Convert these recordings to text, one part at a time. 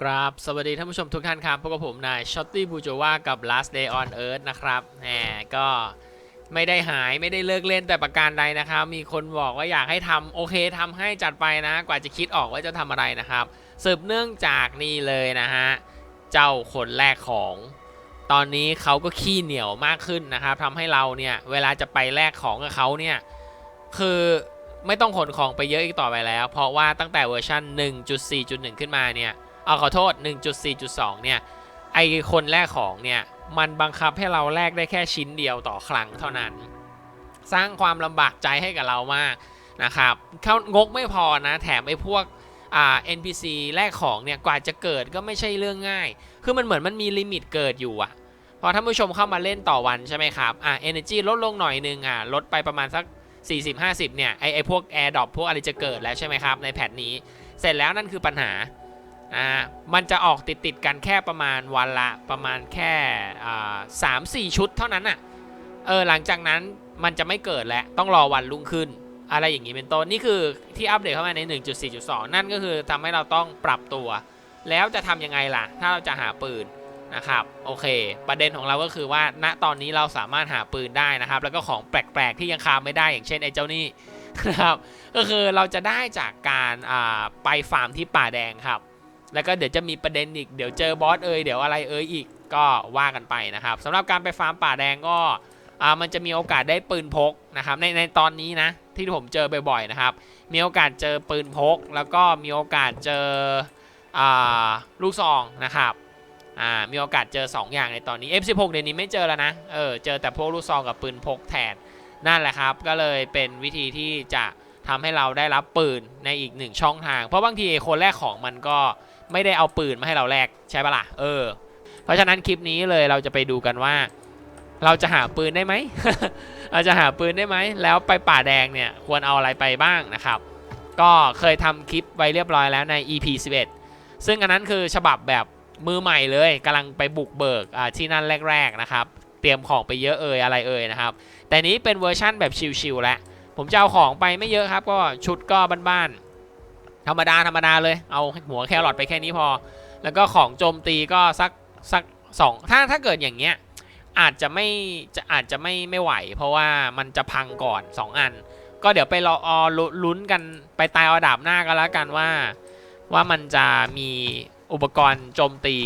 ครับสวัสดีท่านผู้ชมทุกท่านครับพบกับผมนายช็อตตี้บูโจวากับ last day on earth นะครับแหมก็ไม่ได้หายไม่ได้เลิกเล่นแต่ประการใดนะครับ มีคนบอกว่าอยากให้ทำโอเคทำให้จัดไปนะ กว่าจะคิดออกว่าจะทำอะไรนะครับสืบเนื่องจากนี่เลยนะฮะ เจ้าคนแรกของ ตอนนี้เขาก็ขี้เหนียวมากขึ้นนะครับทำให้เราเนี่ย เวลาจะไปแลกของกับเขาเนี่ย คือไม่ต้องขนของไปเยอะอีกต่อไปแล้ว เพราะว่าตั้งแต่เวอร์ชัน1.4.1 ขึ้นมาเนี่ย เอาขอโทษ 1.4.2 เนี่ย ไอคนแรกของเนี่ย มันบังคับให้เราแลกได้แค่ชิ้นเดียวต่อครั้งเท่านั้น สร้างความลำบากใจให้กับเรามากนะครับเขางกไม่พอนะ แถมไอพวกอ่า NPC แลกของเนี่ย กว่าจะเกิดก็ไม่ใช่เรื่องง่าย คือมันเหมือนมันมีลิมิตเกิดอยู่อะพอท่านผู้ชมเข้ามาเล่นต่อวันใช่ไหมครับ อ่า energy ลดลงหน่อยนึงอะ ลดไปประมาณสัก 40-50 เนี่ย ไอไอพวก air drop พวกอะไรจะเกิดแล้วใช่ไหมครับ ในแพทนี้ เสร็จแล้วนั่นคือปัญหา อ่ามันจะออกติดติดกันแค่ประมาณวันละประมาณแค่อ่าสามสี่ชุดเท่านั้นอะ่ะเออหลังจากนั้นมันจะไม่เกิดแล้วต้องรอวันรุ่งขึ้น อะไรอย่างนี้เป็นต้นนี่คือที่อัปเดตเข้ามาใน 1.4.2 นั่นก็คือทำให้เราต้องปรับตัว แล้วจะทำยังไงล่ะ ถ้าเราจะหาปืนนะครับโอเค ประเด็นของเราก็คือว่าณตอนนี้เราสามารถหาปืนได้นะครับ แล้วก็ของแปลกๆ ที่ยังคาไม่ได้อย่างเช่นไอ้เจ้านี่นะครับก็คือเราจะได้จากการไปฟาร์มที่ป่าแดงครับ แล้วก็เดี๋ยวจะมีประเด็นอีก เดี๋ยวเจอบอสเอยเดี๋ยวอะไรเอยอีกก็ว่ากันไปนะครับสำหรับการไปฟาร์มป่าแดงก็มันจะมีโอกาสได้ปืนพกนะครับในในตอนนี้นะที่ผมเจอบ่อยๆนะครับ มีโอกาสเจอปืนพก แล้วก็มีโอกาสเจอลูกซองนะครับมีโอกาสเจอ 2 อย่างในตอนนี้ F16 เดี๋ยวนี้ไม่เจอแล้วนะเออเจอแต่พวกลูกซองกับปืนพกแทนนั่นแหละครับ ก็เลยเป็นวิธีที่จะทำให้เราได้รับปืนในอีกหนึ่งช่องทาง เพราะบางทีคนแรกของมันก็ ไม่ได้เอาปืนมาให้เราแลกใช่ปะล่ะเออ เพราะฉะนั้นคลิปนี้เลยเราจะไปดูกันว่า เราจะหาปืนได้ไหมเราจะหาปืนได้ไหมแล้วไปป่าแดงเนี่ยควรเอาอะไรไปบ้างนะครับ ก็เคยทำคลิปไว้เรียบร้อยแล้วใน EP 11 ซึ่งอันนั้นคือฉบับแบบมือใหม่เลยกำลังไปบุกเบิกที่นั่นแรก ๆนะครับ เตรียมของไปเยอะเอ่ยอะไรเอ่ยนะครับ แต่นี้เป็นเวอร์ชั่นแบบชิลๆแล้วผมจะเอาของไปไม่เยอะครับ ก็ชุดก็บ้านๆ ธรรมดาธรรมดาเลยเอาหัวแครอทไปแค่นี้พอ แล้วก็ของโจมตีก็สักสักสองถ้าถ้าเกิดอย่างเงี้ยอาจจะไม่จะอาจจะไม่ไม่ไหว เพราะว่ามันจะพังก่อน 2 อัน ก็เดี๋ยวไปรออลุ้นกันไปตายเอาดาบหน้ากันแล้วกันว่า ว่ามันจะมีอุปกรณ์โจมตี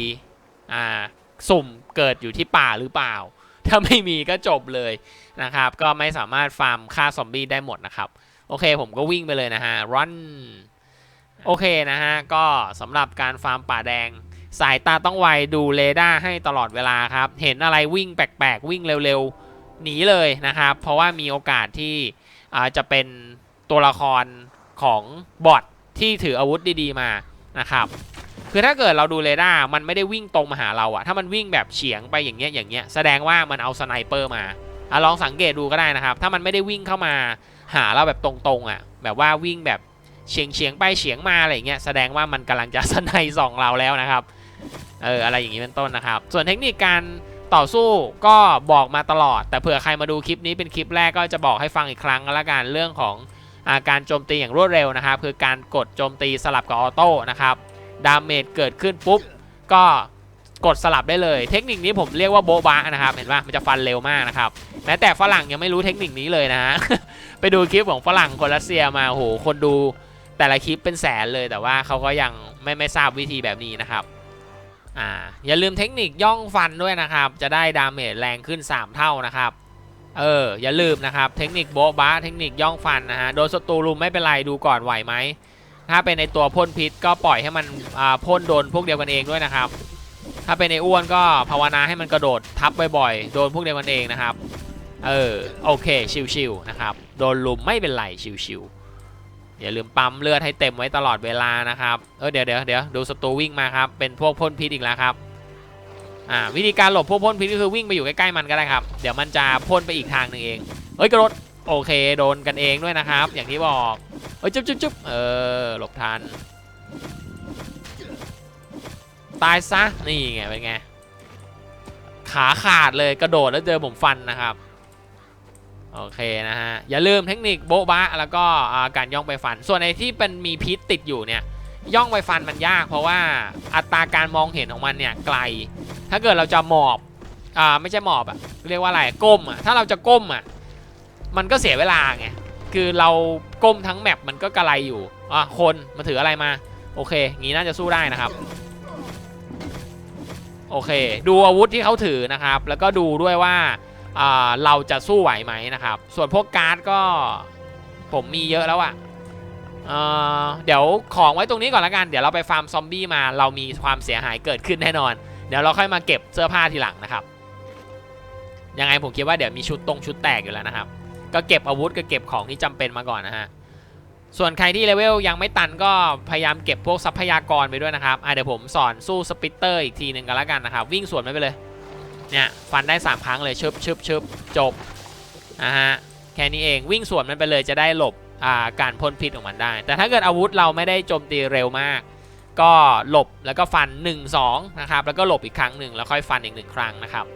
อ่าสุ่มเกิดอยู่ที่ป่าหรือเปล่า ถ้าไม่มีก็จบเลยนะครับ ก็ไม่สามารถฟาร์มฆ่าซอมบี้ได้หมดนะครับ โอเคผมก็วิ่งไปเลยนะฮะ run โอเคนะฮะ ก็สำหรับการฟาร์มป่าแดง สายตาต้องไวดูเรดาร์ให้ตลอดเวลาครับ เห็นอะไรวิ่งแปลกๆ วิ่งเร็วๆ หนีเลยนะครับ เพราะว่ามีโอกาสที่จะเป็นตัวละครของบอทที่ถืออาวุธดีๆมานะครับคือถ้าเกิดเราดูเรดาร์มันไม่ได้วิ่งตรงมาหาเราอะถ้ามันวิ่งแบบเฉียงไปอย่างเงี้ยอย่างเงี้ยแสดงว่ามันเอาสไนเปอร์มาอลองสังเกตดูก็ได้นะครับ ถ้ามันไม่ได้วิ่งเข้ามาหาเราแบบตรงๆอะแบบว่าวิ่งแบบ เฉียงเฉียงไปเฉียงมาอะไรอย่างเงี้ยแสดงว่ามันกำลังจะสไนส่องเราแล้วนะครับเอออะไรอย่างงี้เป็นต้นนะครับ ส่วนเทคนิคการต่อสู้ก็บอกมาตลอด แต่เผื่อใครมาดูคลิปนี้เป็นคลิปแรกก็จะบอกให้ฟังอีกครั้งแล้วกันเรื่องของอาการโจมตีอย่างรวดเร็วนะครับ คือการกดโจมตีสลับกับออโต้นะครับดาเมจเกิดขึ้นปุ๊บก็กดสลับได้เลย เทคนิคนี้ผมเรียกว่าโบบะนะครับเห็นว่ามันจะฟันเร็วมากนะครับแม้แต่ฝรั่งยังไม่รู้เทคนิคนี้เลยนะฮะไปดูคลิปของฝรั่งคนรัสเซียมาโหคนดู แต่ละคลิปเป็นแสนเลยแต่ว่าเขาก็ยังไม่ไม่ทราบวิธีแบบนี้นะครับอ่าอย่าลืมเทคนิคย่องฟันด้วยนะครับ จะได้ดาเมจแรงขึ้น 3 เท่านะครับเอออย่าลืมนะครับเทคนิคโบ๊ะบะเทคนิคย่องฟันนะฮะโดนศัตรูลุมไม่เป็นไรดูก่อนไหวไหมถ้าเป็นในตัวพ่นพิษก็ปล่อยให้มันอ่าพ่นโดนพวกเดียวกันเองด้วยนะครับ ถ้าเป็นในอ้วนก็ภาวนาให้มันกระโดดทับบ่อยๆโดนพวกเดียวกันเองนะครับ เออโอเคชิวๆนะครับโดนลุมไม่เป็นไรชิวๆ อย่าลืมปั๊มเลือดให้เต็มไว้ตลอดเวลานะครับ เออเดี๋ยวเดี๋ยวเดี๋ยวดูศัตรูวิ่งมาครับ เป็นพวกพ่นพิษอีกแล้วครับ อ่าวิธีการหลบพวกพ่นพิษก็คือวิ่งไปอยู่ใกล้ๆมันก็ได้ครับ เดี๋ยวมันจะพ่นไปอีกทางหนึ่งเอง เอ้ยกระโดดโอเคโดนกันเองด้วยนะครับ อย่างที่บอก เอ้ยจุ๊บจุ๊บจุ๊บเออหลบทัน ตายซะ นี่ไงเป็นไง ขาขาดเลยกระโดดแล้วเจอผมฟันนะครับ โอเคนะฮะ อย่าลืมเทคนิคโบ๊ะบะแล้วก็การย่องไปฟัน ส่วนไอ้ที่เป็นมีพิษติดอยู่เนี่ยย่องไปฟันมันยากเพราะว่าอัตราการมองเห็นของมันเนี่ยไกล ถ้าเกิดเราจะหมอบอ่าไม่ใช่หมอบอะเรียกว่าอะไรก้มอะถ้าเราจะก้มอะมันก็เสียเวลาไงคือเราก้มทั้งแมปมันก็กระไรอยู่อะคนมาถืออะไรมา โอเคงี้น่าจะสู้ได้นะครับโอเค ดูอาวุธที่เขาถือนะครับ แล้วก็ดูด้วยว่า เราจะสู้ไหวไหมนะครับ ส่วนพวกการ์ดก็ผมมีเยอะแล้วอะเอ่อเดี๋ยวของไว้ตรงนี้ก่อนละกัน เดี๋ยวเราไปฟาร์มซอมบี้มาเรามีความเสียหายเกิดขึ้นแน่นอน เดี๋ยวเราค่อยมาเก็บเสื้อผ้าทีหลังนะครับ ยังไงผมคิดว่าเดี๋ยวมีชุดตรงชุดแตกอยู่แล้วนะครับ ก็เก็บอาวุธก็เก็บของที่จำเป็นมาก่อนนะฮะ ส่วนใครที่เลเวลยังไม่ตันก็พยายามเก็บพวกทรัพยากรไปด้วยนะครับเดี๋ยวผมสอนสู้สปิตเตอร์อีกทีหนึ่งกันแล้วกันนะครับ วิ่งสวนไม่ไปเลย เนี่ยฟันได้ 3 ครั้งเลยชึบชึบชึบจบนะฮะแค่นี้เองวิ่งสวนมันไปเลยจะได้หลบาการพ่นพิษของมันได้ แต่ถ้าเกิดอาวุธเราไม่ได้โจมตีเร็วมาก ก็หลบแล้วก็ฟัน 1 2นะครับแล้วก็หลบอีกครั้งหนึ่งแล้วค่อยฟันอีกหนึ่งครั้งนะครับ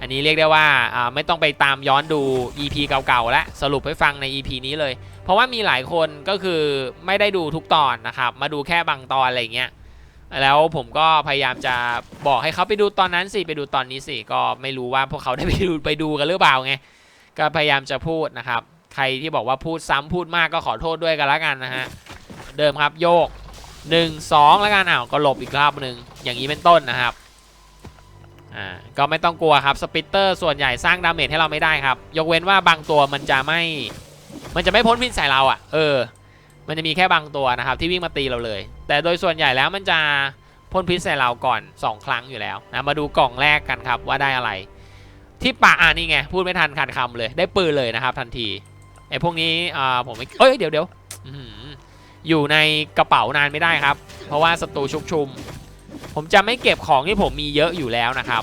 อันนี้เรียกได้ว่าาไม่ต้องไปตามย้อนดู EP เก่าๆและสรุปให้ฟังใน EP นี้เลย เพราะว่ามีหลายคนก็คือไม่ได้ดูทุกตอนนะครับมาดูแค่บางตอนอะไรเงี้ย แล้วผมก็พยายามจะบอกให้เขาไปดูตอนนั้นสิไปดูตอนนี้สิก็ไม่รู้ว่าพวกเขาได้ไปดูไปดูกันหรือเปล่าไงก็พยายามจะพูดนะครับ ใครที่บอกว่าพูดซ้ำพูดมากก็ขอโทษด้วยกันล้วกันนะฮะเดิมครับโยก 1 2 แล้วกันอ้าวก็หลบอีกรอบหนึ่งอย่างนี้เป็นต้นนะครับอ่าก็ไม่ต้องกลัวครับสปิตเตอร์ส่วนใหญ่สร้างดาเมจให้เราไม่ได้ครับ ยกเว้นว่าบางตัวมันจะไม่ มันจะไม่พ้นพิษใส่เราอะ่ะเออ มันจะมีแค่บางตัวนะครับที่วิ่งมาตีเราเลย แต่โดยส่วนใหญ่แล้วมันจะพ่นพิษใส่เราก่อน 2 ครั้งอยู่แล้วนะมาดูกล่องแรกกันครับว่าได้อะไร ที่ปะอ่านี่ไง พูดไม่ทันขาดคำเลย ได้ปืนเลยนะครับ ทันทีไอ้พวกนี้อ่าผมไม่เอ้ยเดี๋ยวเดี๋ยวอยู่ในกระเป๋านานไม่ได้ครับ เพราะว่าศัตรูชุกชุม ผมจะไม่เก็บของที่ผมมีเยอะอยู่แล้วนะครับ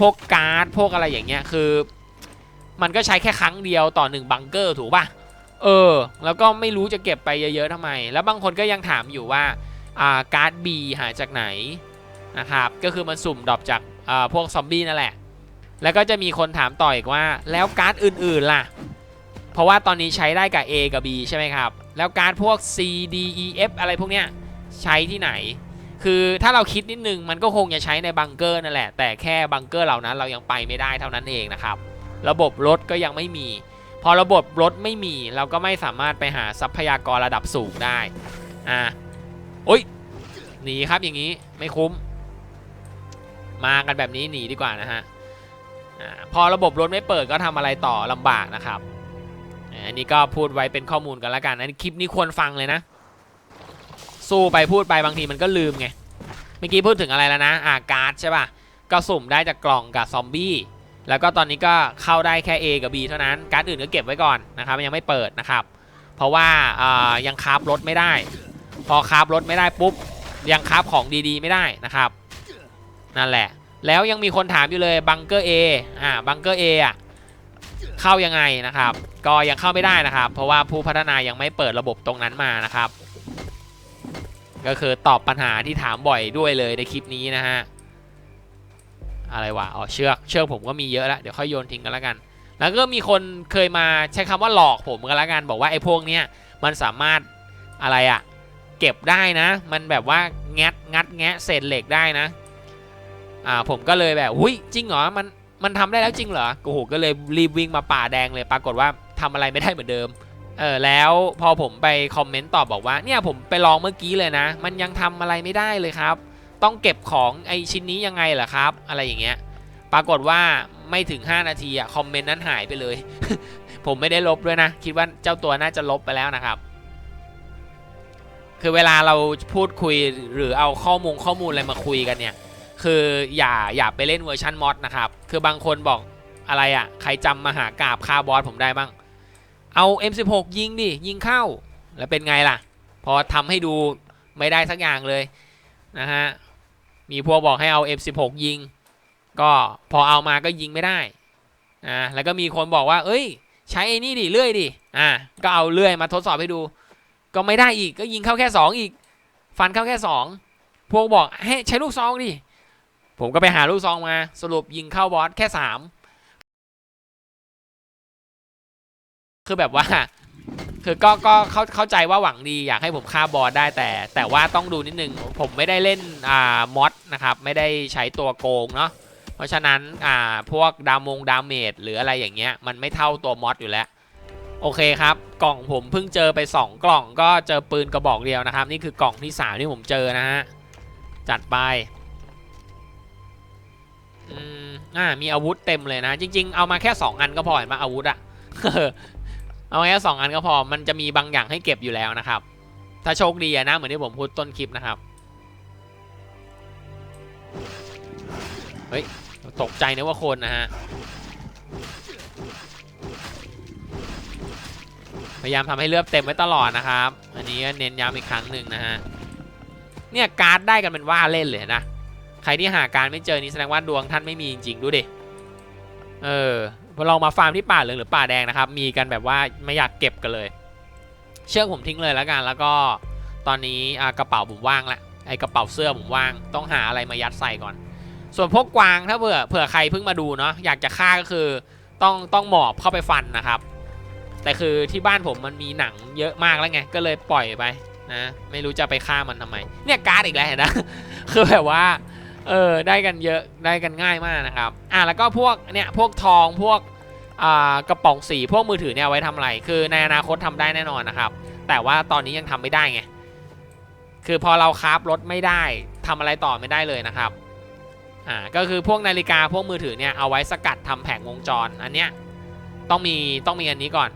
พวกการ์ดพวกอะไรอย่างเงี้ยคือ มันก็ใช้แค่ครั้งเดียวต่อหนึ่งบังเกอร์ถูกป่ะเออ แล้วก็ไม่รู้จะเก็บไปเยอะๆทำไม แล้วบางคนก็ยังถามอยู่ว่า การ์ด B หาจากไหนนะครับ ก็คือมันสุ่มดรอปจากาพวกซอมบี้นั่นแหละ แล้วก็จะมีคนถามต่ออีกว่าแล้วการ์ดอื่นๆล่ะ เพราะว่าตอนนี้ใช้ได้กับ A กับ B ใช่ไหมครับ แล้วการ์ดพวก C D E F อะไรพวกเนี้ยใช้ที่ไหน คือถ้าเราคิดนิดนึงมันก็คงจะใช้ในบังเกอร์นั่นแหละ แต่แค่บังเกอร์เหล่านั้นเรายังไปไม่ได้เท่านั้นเองนะครับ ระบบรถก็ยังไม่มี พอระบบรถไม่มีเราก็ไม่สามารถไปหาทรัพยากรระดับสูงได้ อ่า โอ้ยหนีครับอย่างนี้ไม่คุ้ม มากันแบบนี้หนีดีกว่านะฮะพอระบบรถไม่เปิดก็ทำอะไรต่อลำบากนะครับอันนี้ก็พูดไว้เป็นข้อมูลกันละกันอันคลิปนี้ควรฟังเลยนะ สู้ไปพูดไปบางทีมันก็ลืมไงเมื่อกี้พูดถึงอะไรแล้วนะอ่าการ์ดใช่ป่ะก็สุ่มได้จากกล่องกับซอมบี้แล้วก็ตอนนี้ก็เข้าได้แค่ A กับ B เท่านั้น การ์ดอื่นก็เก็บไว้ก่อนนะครับยังไม่เปิดนะครับ เพราะว่ายังคาฟรถไม่ได้ พอคาฟรถไม่ได้ปุ๊บ ยังคาฟของดีๆ ไม่ได้นะครับ นั่นแหละ แล้วยังมีคนถามอยู่เลยบังเกอร์ A อ่าบังเกอร์ A อะเข้ายังไงนะครับ ก็ยังเข้าไม่ได้นะครับ เพราะว่าผู้พัฒนายังไม่เปิดระบบตรงนั้นมานะครับ ก็คือตอบปัญหาที่ถามบ่อยด้วยเลยในคลิปนี้นะฮะอะไรวะอ๋อเชือกเชือกผมก็มีเยอะแล้วเดี๋ยวค่อยโยนทิ้งกันแล้วกัน แล้วก็มีคนเคยมาใช้คำว่าหลอกผมกันแล้วกัน บอกว่าไอ้พวกเนี้ยมันสามารถอะไรอะ ก็บได้นะ มันแบบว่างัดงัดแงะเศษเหล็กได้นะ อ่าผมก็เลยแบบหุ้ยจริงเหรอมันมันทำได้แล้วจริงเหรอโอ้โหก็เลยรีบวิ่งมาป่าแดงเลย ปรากฏว่าทำอะไรไม่ได้เหมือนเดิมเออแล้วพอผมไปคอมเมนต์ตอบบอกว่าเนี่ยผมไปลองเมื่อกี้เลยนะ มันยังทำอะไรไม่ได้เลยครับ ต้องเก็บของไอชิ้นนี้ยังไงเหรอครับ อะไรอย่างเงี้ย ปรากฏว่าไม่ถึง 5 นาทีอะคอมเมนต์นั้นหายไปเลย ผมไม่ได้ลบด้วยนะ คิดว่าเจ้าตัวน่าจะลบไปแล้วนะครับ คือเวลาเราพูดคุยหรือเอาข้อมูลข้อมูลอะไรมาคุยกันเนี่ย คืออย่าอย่าไปเล่นเวอร์ชันมอดนะครับ คือบางคนบอกอะไรอะ่ะ ใครจำมหากราบคาบอสผมได้บ้าง เอา M16 ยิงดิ ยิงเข้า แล้วเป็นไงล่ะ พอทำให้ดูไม่ได้สักอย่างเลยนะฮะ มีพวกบอกให้เอา M16 ยิง ก็พอเอามาก็ยิงไม่ได้ อ่า แล้วก็มีคนบอกว่า เอ้ย ใช้ไอ้นี่ดิ เลื่อยดิ อ่า ก็เอาเลื่อยมาทดสอบให้ดู ก็ไม่ได้อีกก็ยิงเข้าแค่ 2 อีก ฟันเข้าแค่ 2 พวกบอกให้ใช้ลูกซองดิ ผมก็ไปหาลูกซองมาสรุปยิงเข้าบอสแค่ 3 คือแบบว่า คือก็ก็เข้าเข้าใจว่าหวังดีอยากให้ผมฆ่าบอสได้แต่ แต่ว่าต้องดูนิดนึง ผมไม่ได้เล่นอ่ามอดนะครับไม่ได้ใช้ตัวโกงเนาะเพราะฉะนั้นอ่าพวกดามงดาเมจหรืออะไรอย่างเงี้ยมันไม่เท่าตัวมอดอยู่แล้ว โอเคครับกล่องผมเพิ่งเจอไป 2 กล่องก็เจอปืนกระบอกเดียวนะครับ นี่คือกล่องที่3ที่ผมเจอนะฮะจัดไปอืมอ่ามีอาวุธเต็มเลยนะ จริง ๆ เอามาแค่ 2 อันก็พอเห็นปะอาวุธอะเอามาแค่สองอันก็พอมันจะมีบางอย่างให้เก็บอยู่แล้วนะครับ ถ้าโชคดีนะเหมือนที่ผมพูดต้นคลิปนะครับเฮ้ยตกใจนึกว่าคนนะฮะ พยายามทำให้เลือดเต็มไว้ตลอดนะครับ อันนี้ก็เน้นย้ำอีกครั้งหนึ่งนะฮะ เนี่ยการ์ดได้กันเป็นว่าเล่นเลยนะ ใครที่หาการไม่เจอนี่แสดงว่าดวงท่านไม่มีจริงๆดูดิ เออลองมาฟาร์มที่ป่าเหลืองหรือป่าแดงนะครับ มีกันแบบว่าไม่อยากเก็บกันเลย เชือกผมทิ้งเลยแล้วกัน แล้วก็ตอนนี้กระเป๋าผมว่างละ ไอกระเป๋าเสื้อผมว่าง ต้องหาอะไรมายัดใส่ก่อน ส่วนพวกกวางถ้าเผื่อเผื่อใครเพิ่งมาดูเนาะ อยากจะฆ่าก็คือต้องต้องหมอบเข้าไปฟันนะครับ แต่คือที่บ้านผมมันมีหนังเยอะมากแล้วไง ก็เลยปล่อยไปนะ ไม่รู้จะไปฆ่ามันทำไม เนี่ยการ์ดอีกแล้วเห็นนะคือแบบว่า เออได้กันเยอะได้กันง่ายมากนะครับ อะแล้วก็พวกเนี่ยพวกทองพวกอ่ากระป๋องสีพวกมือถือเนี่ยไว้ทำอะไร คือในอนาคตทำได้แน่นอนนะครับ แต่ว่าตอนนี้ยังทำไม่ได้ไง คือพอเราคราฟรถไม่ได้ทำอะไรต่อไม่ได้เลยนะครับ อ่า ก็คือพวกนาฬิกาพวกมือถือเนี่ยเอาไว้สกัดทำแผงวงจร อันเนี้ยต้องมีต้องมีอันนี้ก่อน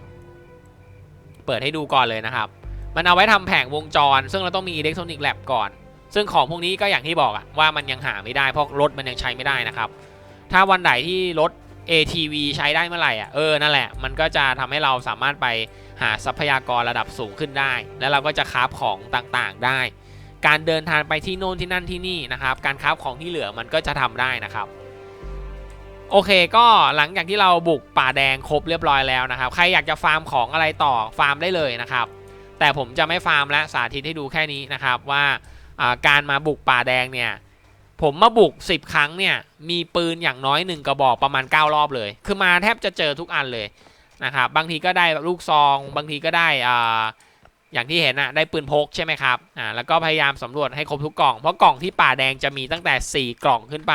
เปิดให้ดูก่อนเลยนะครับ มันเอาไว้ทำแผงวงจร ซึ่งเราต้องมีอิเล็กทรอนิกส์แลบก่อน ซึ่งของพวกนี้ก็อย่างที่บอกอะว่ามันยังหาไม่ได้เพราะรถมันยังใช้ไม่ได้นะครับ ถ้าวันไหนที่รถ ATV ใช้ได้เมื่อไหร่อะเออนั่นแหละ มันก็จะทำให้เราสามารถไปหาทรัพยากรระดับสูงขึ้นได้ แล้วเราก็จะคราฟของต่างๆได้ การเดินทางไปที่โน่นที่นั่นที่นี่นะครับ การคราฟของที่เหลือมันก็จะทำได้นะครับ โอเคก็หลังจากที่เราบุกป่าแดงครบเรียบร้อยแล้วนะครับ ใครอยากจะฟาร์มของอะไรต่อฟาร์มได้เลยนะครับ แต่ผมจะไม่ฟาร์มและสาธิตให้ดูแค่นี้นะครับว่าการมาบุกป่าแดงเนี่ยผมมาบุก 10 ครั้งเนี่ยมีปืนอย่างน้อย 1 กระบอกประมาณ 9 รอบเลย คือมาแทบจะเจอทุกอันเลยนะครับบางทีก็ได้ลูกซอง บางทีก็ได้อ่าอย่างที่เห็นอะได้ปืนพกใช่ไหมครับอ่าแล้วก็พยายามสำรวจให้ครบทุกกล่อง เพราะกล่องที่ป่าแดงจะมีตั้งแต่ 4 กล่องขึ้นไป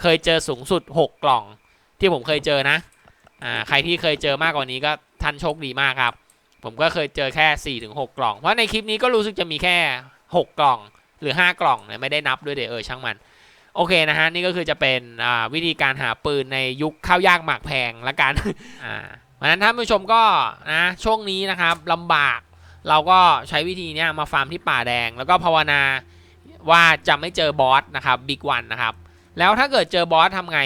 เคยเจอสูงสุด 6 กล่อง ที่ผมเคยเจอนะอ่าใครที่เคยเจอมากกว่านี้ก็ท่านโชคดีมากครับ ผมก็เคยเจอแค่4-6กล่อง เพราะในคลิปนี้ก็รู้สึกจะมีแค่ 6 กล่องหรือ 5 กล่องไม่ได้นับด้วยเดี๋ยวเออช่างมัน โอเคนะฮะนี่ก็คือจะเป็นวิธีการหาปืนในยุคข้าวยากหมากแพงละกันอ่าเพราะฉะนั้นท่านผู้ชมก็นะช่วงนี้นะครับลำบากเราก็ใช้วิธีนี้มาฟาร์มที่ป่าแดง แล้วก็ภาวนาว่าจะไม่เจอบอสนะครับบิ๊กวันนะครับ แล้วถ้าเกิดเจอบอสทำไง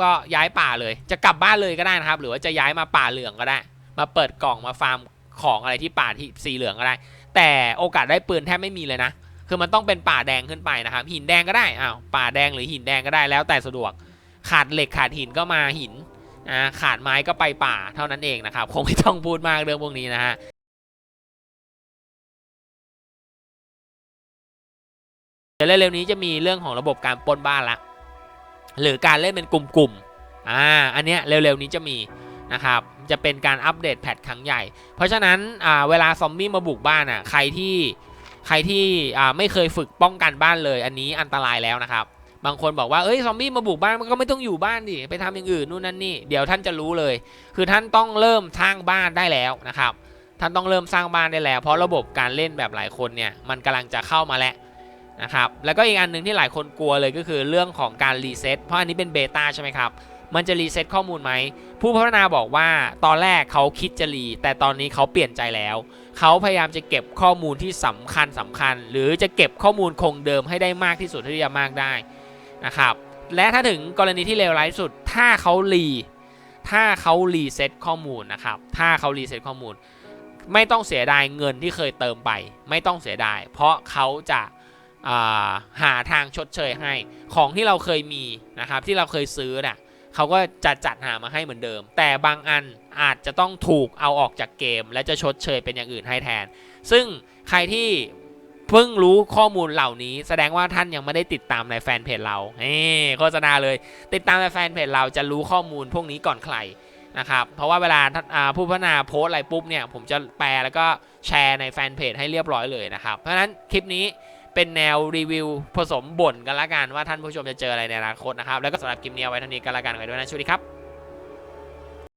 ก็ย้ายป่าเลย จะกลับบ้านเลยก็ได้นะครับ หรือว่าจะย้ายมาป่าเหลืองก็ได้ มาเปิดกล่องมาฟาร์มของอะไรที่ป่าที่สีเหลืองก็ได้ แต่โอกาสได้ปืนแทบไม่มีเลยนะ คือมันต้องเป็นป่าแดงขึ้นไปนะครับ หินแดงก็ได้อ้าวป่าแดงหรือหินแดงก็ได้แล้วแต่สะดวก ขาดเหล็กขาดหินก็มาหินอ่าขาดไม้ก็ไปป่าเท่านั้นเองนะครับ คงไม่ต้องพูดมากเรื่องพวกนี้นะฮะเดี๋ยวเร็วๆนี้จะมีเรื่องของระบบการปล้นบ้านละ หรือการเล่นเป็นกลุ่มๆอ่าอันเนี้ยเร็วๆนี้จะมีนะครับจะเป็นการอัปเดตแพทครั้งใหญ่ เพราะฉะนั้นอ่าเวลาซอมบี้มาบุกบ้านอะใครที่ใครที่อ่าไม่เคยฝึกป้องกันบ้านเลย อันนี้อันตรายแล้วนะครับ บางคนบอกว่าเอ้ยซอมบี้มาบุกบ้านมันก็ไม่ต้องอยู่บ้านดิไปทำอย่างอื่นนู่นนั่นนี่เดี๋ยวท่านจะรู้เลย คือท่านต้องเริ่มสร้างบ้านได้แล้วนะครับท่านต้องเริ่มสร้างบ้านได้แล้ว เพราะระบบการเล่นแบบหลายคนเนี่ยมันกำลังจะเข้ามาแล้ว นะครับแล้วก็อีกอันหนึ่งที่หลายคนกลัวเลยก็คือเรื่องของการรีเซ็ตเพราะอันนี้เป็นเบต้าใช่ไหมครับมันจะรีเซ็ตข้อมูลไหม ผู้พัฒนาบอกว่าตอนแรกเขาคิดจะรี แต่ตอนนี้เขาเปลี่ยนใจแล้ว เขาพยายามจะเก็บข้อมูลที่สำคัญสำคัญ หรือจะเก็บข้อมูลคงเดิมให้ได้มากที่สุดเท่าที่จะมากได้นะครับและถ้าถึงกรณีที่เลวร้ายที่สุด ถ้าเขารีถ้าเขารีเซ็ตข้อมูลนะครับถ้าเขารีเซ็ตข้อมูล ไม่ต้องเสียดายเงินที่เคยเติมไป ไม่ต้องเสียดาย เพราะเขาจะ หาทางชดเชยให้ของที่เราเคยมีนะครับที่เราเคยซื้อน่ะเขาก็จะจัดหามาให้เหมือนเดิม แต่บางอันอาจจะต้องถูกเอาออกจากเกม และจะชดเชยเป็นอย่างอื่นให้แทน ซึ่งใครที่เพิ่งรู้ข้อมูลเหล่านี้ แสดงว่าท่านยังไม่ได้ติดตามในแฟนเพจเราเฮ้โฆษณาเลย ติดตามในแฟนเพจเราจะรู้ข้อมูลพวกนี้ก่อนใครนะครับเพราะว่าเวลาผู้พัฒนาโพสอะไรปุ๊บเนี่ยผมจะแปลแล้วก็แชร์ในแฟนเพจให้เรียบร้อยเลยนะครับเพราะฉะนั้นคลิปนี้ เป็นแนวรีวิวผสมบ่นกันละกันว่าท่านผู้ชมจะเจออะไรในอนาคตนะครับ แล้วก็สำหรับคลิปนี้เอาไว้เท่านี้กันละกันไว้ด้วยนะสวัสดีครับ